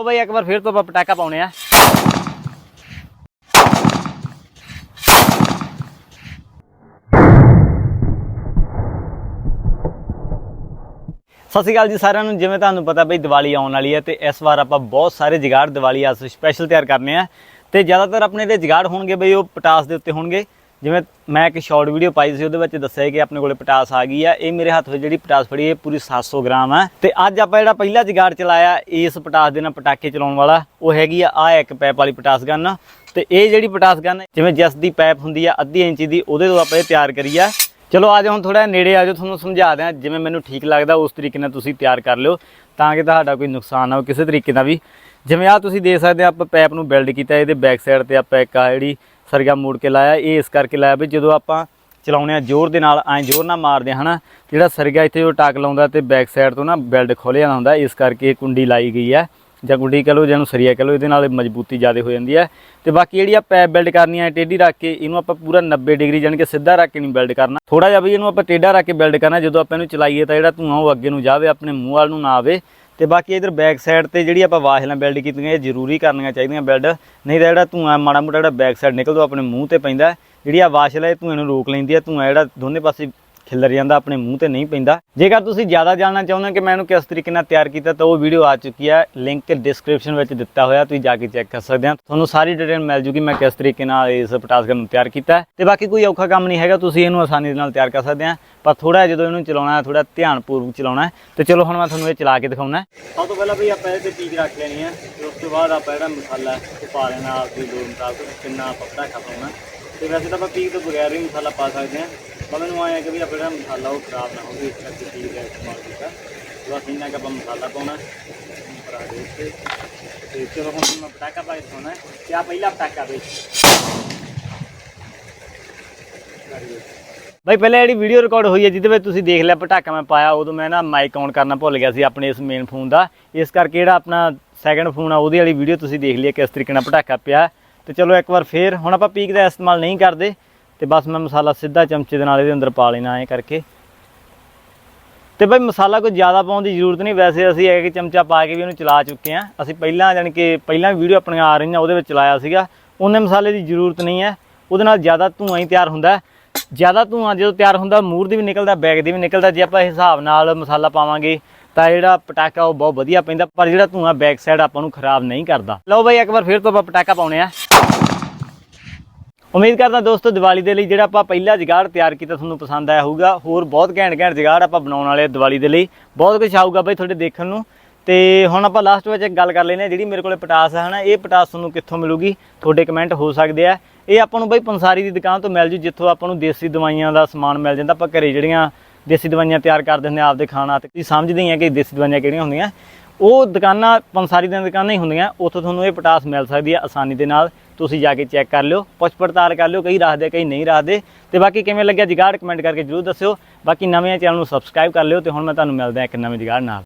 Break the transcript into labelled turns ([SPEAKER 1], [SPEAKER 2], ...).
[SPEAKER 1] ਲਓ ਬਾਈ ਇੱਕ ਵਾਰ ਫੇਰ ਤੋਂ ਆਪਾਂ ਪਟਾਕਾ ਪਾਉਣੇ ਆ। ਸਤਿ ਸ਼੍ਰੀ ਅਕਾਲ ਜੀ ਸਾਰਿਆਂ ਨੂੰ, ਜਿਵੇਂ ਤੁਹਾਨੂੰ ਪਤਾ ਬਈ ਦੀਵਾਲੀ ਆਉਣ ਵਾਲੀ ਹੈ ਤੇ ਇਸ ਵਾਰ ਆਪਾਂ ਬਹੁਤ ਸਾਰੇ ਜਗਾੜ ਦੀਵਾਲੀ ਆਸ ਸਪੈਸ਼ਲ ਤਿਆਰ ਕਰਨੇ ਆ। ਤੇ ਜ਼ਿਆਦਾਤਰ ਆਪਣੇ ਜਿਹੜੇ ਜਗਾੜ ਹੋਣਗੇ ਬਈ ਉਹ ਪਟਾਸ ਦੇ ਉੱਤੇ ਹੋਣਗੇ। ਜਿਵੇਂ ਮੈਂ ਇੱਕ ਸ਼ਾਰਟ ਵੀਡੀਓ ਪਾਈ ਸੀ, ਉਹਦੇ ਵਿੱਚ ਦੱਸਿਆ ਕਿ ਆਪਣੇ ਕੋਲੇ ਪਟਾਸ ਆ ਗਈ ਆ। ਇਹ ਮੇਰੇ ਹੱਥ ਵਿੱਚ ਜਿਹੜੀ ਪਟਾਸ ਫੜੀ ਹੈ ਪੂਰੀ 700 ਗ੍ਰਾਮ ਆ। ਤੇ ਅੱਜ ਆਪਾਂ ਜਿਹੜਾ ਪਹਿਲਾ ਜਗਾੜ ਚਲਾਇਆ, ਇਸ ਪਟਾਸ ਦੇ ਨਾਲ ਪਟਾਕੇ ਚਲਾਉਣ ਵਾਲਾ, ਉਹ ਹੈਗੀ ਆ ਆ ਇੱਕ ਪੈਪ ਵਾਲੀ ਪਟਾਸ ਗਨ। ਤੇ ਇਹ ਜਿਹੜੀ ਪਟਾਸ ਗਨ, ਜਿਵੇਂ ਜਸ ਦੀ ਪੈਪ ਹੁੰਦੀ ਆ, ਅੱਧੀ ਇੰਚ ਦੀ, ਉਹਦੇ ਤੋਂ ਆਪਾਂ ਇਹ ਤਿਆਰ ਕਰੀ ਆ। ਚਲੋ, ਆ ਜਾਓ ਹੁਣ ਥੋੜਾ ਨੇੜੇ ਆ ਜਾਓ, ਤੁਹਾਨੂੰ ਸਮਝਾ ਦਿਆਂ, ਜਿਵੇਂ ਮੈਨੂੰ ਠੀਕ ਲੱਗਦਾ, ਉਸ ਤਰੀਕੇ ਨਾਲ ਤੁਸੀਂ ਤਿਆਰ ਕਰ ਲਿਓ, ਤਾਂ ਕਿ ਤੁਹਾਡਾ ਕੋਈ ਨੁਕਸਾਨ ਨਾ ਹੋ, ਕਿਸੇ ਤਰੀਕੇ ਦਾ ਵੀ। ਜਿਵੇਂ ਆ ਤੁਸੀਂ ਦੇਖ ਸਕਦੇ ਆ, ਆਪਾਂ ਪੈਪ ਨੂੰ ਬਿਲਡ ਕੀਤਾ, ਇਹਦੇ ਬੈਕ ਸਾਈਡ ਤੇ ਆਪਾਂ ਇੱਕ ਆ ਜਿਹੜੀ ਸਰਗਾ ਮੋੜ ਕੇ ਲਾਇਆ, ਇਹ ਇਸ ਕਰਕੇ ਲਾਇਆ ਵੀ ਜਦੋਂ ਆਪਾਂ ਚਲਾਉਣੇ ਆ ਜ਼ੋਰ ਦੇ ਨਾਲ, ਐਂ ਜ਼ੋਰ ਨਾਲ ਮਾਰਦੇ ਹਾਂ ਹਨਾ, ਜਿਹੜਾ ਸਰਗਾ ਇੱਥੇ ਉਹ ਟਾਕ ਲਾਉਂਦਾ ਤੇ ਬੈਕ ਸਾਈਡ ਤੋਂ ਨਾ ਬਿਲਡ ਖੋਲਿਆ ਹੁੰਦਾ, ਇਸ ਕਰਕੇ ਇਹ ਕੁੰਡੀ ਲਾਈ ਗਈ ਹੈ ਜਾਂ ਗੁੱਡੀ ਕਹ ਲਓ ਜਾਂ ਨੂੰ ਸਰੀਆ ਕਹ ਲਓ, ਇਹਦੇ ਨਾਲ ਮਜ਼ਬੂਤੀ ਜ਼ਿਆਦਾ ਹੋ ਜਾਂਦੀ ਹੈ ਤੇ ਬਾਕੀ ਜਿਹੜੀ ਆ ਪੈਪ ਬਿਲਡ ਕਰਨੀ ਹੈ ਟੇਢੀ ਰੱਖ ਕੇ, ਇਹਨੂੰ ਆਪਾਂ ਪੂਰਾ 90 ਡਿਗਰੀ ਜਾਣੀ ਕਿ ਸਿੱਧਾ ਰੱਖ ਕੇ ਨਹੀਂ ਬਿਲਡ ਕਰਨਾ ਥੋੜਾ ਜਿਹਾ ਵੀ ਇਹਨੂੰ ਆਪਾਂ ਟੇਢਾ ਰੱਖ ਕੇ ਬਿਲਡ ਕਰਨਾ, ਜਦੋਂ ਆਪਾਂ ਇਹਨੂੰ ਚਲਾਈਏ ਤਾਂ ਜਿਹੜਾ ਧੂਆਂ ਉਹ ਅੱਗੇ ਨੂੰ ਜਾਵੇ, ਆਪਣੇ ਮੂੰਹ ਵਾਲ ਨੂੰ ਨਾ ਆਵੇ ਤੇ ਬਾਕੀ ਇਧਰ ਬੈਕ ਸਾਈਡ ਤੇ ਜਿਹੜੀ ਆਪਾਂ ਵਾਸ਼ਲਾਂ ਬਿਲਡ ਕੀਤੀਆਂ, ਇਹ ਜ਼ਰੂਰੀ ਕਰਨੀਆਂ ਚਾਹੀਦੀਆਂ ਬਿਲਡ ਨਹੀਂ ਤਾਂ ਜਿਹੜਾ ਧੂਆਂ, ਮਾੜਾ ਮੋਟਾ ਜਿਹੜਾ ਬੈਕ ਸਾਈਡ ਨਿਕਲਦਾ ਆਪਣੇ ਮੂੰਹ ਤੇ ਪੈਂਦਾ। ਜਿਹੜੀ ਆ ਵਾਸ਼ਲ ਹੈ, ਇਹ ਧੂਏ ਨੂੰ ਰੋਕ ਲੈਂਦੀ ਹੈ ਧੂਆਂ ਜਿਹੜਾ ਦੋਨੇ ਪਾਸੇ ਖਿਲਰ ਜਾਂਦਾ, ਆਪਣੇ ਮੂੰਹ ਤੇ ਨਹੀਂ ਪੈਂਦਾ। ਜੇਕਰ ਤੁਸੀਂ ਜ਼ਿਆਦਾ ਜਾਣਨਾ ਚਾਹੁੰਦੇ ਹੋ ਕਿ ਮੈਂ ਇਹਨੂੰ ਕਿਸ ਤਰੀਕੇ ਨਾਲ ਤਿਆਰ ਕੀਤਾ, ਤਾਂ ਉਹ ਵੀਡੀਓ ਆ ਚੁੱਕੀ ਹੈ। ਲਿੰਕ ਡਿਸਕ੍ਰਿਪਸ਼ਨ ਵਿੱਚ ਦਿੱਤਾ ਹੋਇਆ, ਤੁਸੀਂ ਜਾ ਕੇ ਚੈੱਕ ਕਰ ਸਕਦੇ ਹੋ। ਤੁਹਾਨੂੰ ਸਾਰੀ ਡਿਟੇਲ ਮਿਲ ਜੂਗੀ ਮੈਂ ਕਿਸ ਤਰੀਕੇ ਨਾਲ ਇਸ ਪਟਾਸਕਰ ਨੂੰ ਤਿਆਰ ਕੀਤਾ ਹੈ। ਤੇ ਬਾਕੀ ਕੋਈ ਔਖਾ ਕੰਮ ਨਹੀਂ ਹੈਗਾ, ਤੁਸੀਂ ਇਹਨੂੰ ਆਸਾਨੀ ਨਾਲ ਤਿਆਰ ਕਰ ਸਕਦੇ ਆ ਪਰ ਥੋੜਾ ਜਦੋਂ ਇਹਨੂੰ ਚਲਾਉਣਾ ਹੈ ਥੋੜਾ ਧਿਆਨਪੂਰਵਕ ਚਲਾਉਣਾ ਹੈ। ਤੇ ਚਲੋ ਹੁਣ ਮੈਂ ਤੁਹਾਨੂੰ ਇਹ ਚਲਾ ਕੇ ਦਿਖਾਉਣਾ ਸਭ ਤੋਂ ਪਹਿਲਾਂ ਵੀ ਆਪਾਂ ਇਹਦੇ ਪੀਕ ਰੱਖ ਲੈਣੀ ਹੈ। ਤੇ ਉਸ ਤੋਂ ਬਾਅਦ ਆਪਾਂ ਜਿਹੜਾ ਮਸਾਲਾ ਉਹ ਪਾ ਲੈਣਾ, ਆਪਦੀ ਲੋੜ ਮੁਤਾਬਕ ਕਿੰਨਾ ਆਪਾਂ ਪਟਾਕਾ ਪਾਉਣਾ ਤੇ ਵੈਸੇ ਤਾਂ ਆਪਾਂ ਪੀਕ ਤੋਂ ਬਗੈਰ ਵੀ ਮਸਾਲਾ ਪਾ ਸਕਦੇ ਹਾਂ। ਪਰ ਮੈਨੂੰ ਆਇਆ ਕਿ ਵੀ ਆਪਣਾ ਮਸਾਲਾ ਉਹ ਖਰਾਬ ਨਾ ਹੋਵੇ, ਇਸ ਕਰਕੇ ਪੀਕ ਦਾ ਇਸਤੇਮਾਲ ਕੀਤਾ। ਬਸ ਇੰਨਾ ਕਿ ਆਪਾਂ ਮਸਾਲਾ ਪਾਉਣਾ ਉੱਪਰ ਦੇ ਉੱਤੇ। ਤੇ ਚਲੋ ਹੁਣ ਮੈਂ ਪਟਾਕਾ ਪਾ ਕੇ ਦਿਖਾਉਣਾ ਤੇ ਆ ਪਹਿਲਾ ਪਟਾਕਾ ਵੇ ਬਾਈ, ਪਹਿਲਾਂ ਜਿਹੜੀ ਵੀਡੀਓ ਰਿਕਾਰਡ ਹੋਈ ਹੈ, ਜਿਹਦੇ ਵਿੱਚ ਤੁਸੀਂ ਦੇਖ ਲਿਆ ਪਟਾਕਾ ਮੈਂ ਪਾਇਆ, ਉਦੋਂ ਮੈਂ ਨਾ ਮਾਈਕ ਔਨ ਕਰਨਾ ਭੁੱਲ ਗਿਆ ਸੀ ਆਪਣੇ ਇਸ ਮੇਨ ਫੋਨ ਦਾ। ਇਸ ਕਰਕੇ ਜਿਹੜਾ ਆਪਣਾ ਸੈਕੰਡ ਫੋਨ ਆ, ਉਹਦੀ ਵਾਲੀ ਵੀਡੀਓ ਤੁਸੀਂ ਦੇਖ ਲਈ ਕਿਸ ਤਰੀਕੇ ਨਾਲ ਪਟਾਕਾ ਪਿਆ। ਤੇ ਚਲੋ ਇੱਕ ਵਾਰ ਫੇਰ, ਹੁਣ ਆਪਾਂ ਪੀਕ ਦਾ ਇਸਤੇਮਾਲ ਨਹੀਂ ਕਰਦੇ। ਤੇ ਬਸ ਮੈਂ ਮਸਾਲਾ ਸਿੱਧਾ ਚਮਚੇ ਦੇ ਨਾਲ ਇਹਦੇ ਅੰਦਰ ਪਾ ਲੈਣਾ ਐ ਕਰਕੇ। ਤੇ ਭਾਈ ਮਸਾਲਾ ਕੋਈ ਜ਼ਿਆਦਾ ਪਾਉਣ ਦੀ ਜ਼ਰੂਰਤ ਨਹੀਂ, ਵੈਸੇ ਅਸੀਂ ਇੱਕ ਚਮਚਾ ਪਾ ਕੇ ਵੀ ਇਹਨੂੰ ਚਲਾ ਚੁੱਕੇ ਆ ਅਸੀਂ ਪਹਿਲਾਂ ਜਾਣੀ ਕਿ ਪਹਿਲਾਂ ਵੀਡੀਓ ਆਪਣੀਆਂ ਆ ਰਹੀਆਂ, ਉਹਦੇ ਵਿੱਚ ਚਲਾਇਆ ਸੀਗਾ। ਉਹਨੇ ਮਸਾਲੇ ਦੀ ਜ਼ਰੂਰਤ ਨਹੀਂ ਹੈ। ਉਹਦੇ ਨਾਲ ਜ਼ਿਆਦਾ ਧੂਆਂ ਹੀ ਤਿਆਰ ਹੁੰਦਾ ਜ਼ਿਆਦਾ ਧੂਆਂ ਜਦੋਂ ਤਿਆਰ ਹੁੰਦਾ, ਮੂਰ ਦੀ ਵੀ ਨਿਕਲਦਾ, ਬੈਗ ਦੀ ਵੀ ਨਿਕਲਦਾ। ਜੇ ਆਪਾਂ ਹਿਸਾਬ ਨਾਲ ਮਸਾਲਾ ਪਾਵਾਂਗੇ, ਤਾਂ ਜਿਹੜਾ ਪਟਾਕਾ ਉਹ ਬਹੁਤ ਵਧੀਆ ਪੈਂਦਾ, ਪਰ ਜਿਹੜਾ ਧੂਆਂ ਬੈਕ ਸਾਈਡ ਆਪਾਂ ਨੂੰ ਖਰਾਬ ਨਹੀਂ ਕਰਦਾ। ਲਓ ਬਾਈ ਇੱਕ ਵਾਰ ਫਿਰ ਤੋਂ ਆਪਾਂ ਪਟਾਕਾ ਪਾਉਣੇ ਆ ਉਮੀਦ ਕਰਦਾ ਦੋਸਤੋ ਦੀਵਾਲੀ ਦੇ ਲਈ ਜਿਹੜਾ ਆਪਾਂ ਪਹਿਲਾ ਜਗਾੜ ਤਿਆਰ ਕੀਤਾ ਤੁਹਾਨੂੰ ਪਸੰਦ ਆਇਆ ਹੋਊਗਾ। ਹੋਰ ਬਹੁਤ ਘੈਂਟ ਘੈਂਟ ਜਗਾੜ ਆਪਾਂ ਬਣਾਉਣ ਵਾਲੇ ਆ ਦੀਵਾਲੀ ਦੇ ਲਈ। ਬਹੁਤ ਕੁਝ ਆਊਗਾ ਬਈ ਤੁਹਾਡੇ ਦੇਖਣ ਨੂੰ। ਤੇ ਹੁਣ ਆਪਾਂ ਲਾਸਟ ਵਿੱਚ ਇੱਕ ਗੱਲ ਕਰ ਲੈਨੇ ਆ ਜਿਹੜੀ ਮੇਰੇ ਕੋਲੇ ਪਟਾਸ ਹੈ ਹਨਾ ਇਹ ਪਟਾਸ ਤੁਹਾਨੂੰ ਕਿੱਥੋਂ ਮਿਲੂਗੀ? ਤੁਹਾਡੇ ਕਮੈਂਟ ਹੋ ਸਕਦੇ ਆ। ਇਹ ਆਪਾਂ ਨੂੰ ਬਈ ਪੰਸਾਰੀ ਦੀ ਦੁਕਾਨ ਤੋਂ ਮਿਲ ਜੂ, ਜਿੱਥੋਂ ਆਪਾਂ ਨੂੰ ਦੇਸੀ ਦਵਾਈਆਂ ਦਾ ਸਮਾਨ ਮਿਲ ਜਾਂਦਾ। ਆਪਾਂ ਘਰੇ ਜਿਹੜੀਆਂ ਦੇਸੀ ਦਵਾਈਆਂ ਤਿਆਰ ਕਰਦੇ ਹੁੰਦੇ ਆ, ਆਪਦੇ ਖਾਣਾ ਤੇ। ਤੁਸੀਂ ਸਮਝਦੇ ਹੀ ਆ ਕਿ ਦੇਸੀ ਦਵਾਈਆਂ ਕਿਹੜੀਆਂ ਹੁੰਦੀਆਂ। ਉਹ ਦੁਕਾਨਾਂ ਪੰਸਾਰੀ ਦੀਆਂ ਦੁਕਾਨਾਂ ਹੀ ਹੁੰਦੀਆਂ। ਉੱਥੋਂ ਤੁਹਾਨੂੰ ਇਹ ਪਟਾਸ ਮਿਲ ਸਕਦੀ ਹੈ ਆਸਾਨੀ ਦੇ ਨਾਲ। ਤੁਸੀਂ ਜਾ ਕੇ ਚੈੱਕ ਕਰ ਲਿਓ, ਪੁੱਛ ਪੜਤਾਲ ਕਰ ਲਿਓ, ਕਈ ਰੱਖਦੇ, ਕਈ ਨਹੀਂ ਰੱਖਦੇ। ਤੇ ਬਾਕੀ ਕਿਵੇਂ ਲੱਗਿਆ ਜਿਗਾੜ ਕਮੈਂਟ ਕਰਕੇ ਜਰੂਰ ਦੱਸਿਓ। ਬਾਕੀ ਨਵੇਂ ਚੈਨਲ ਨੂੰ ਸਬਸਕ੍ਰਾਈਬ ਕਰ ਲਿਓ ਤੇ ਹੁਣ ਮੈਂ ਤੁਹਾਨੂੰ ਮਿਲਦਾ ਇੱਕ ਨਵੇਂ ਜਿਗਾੜ ਨਾਲ।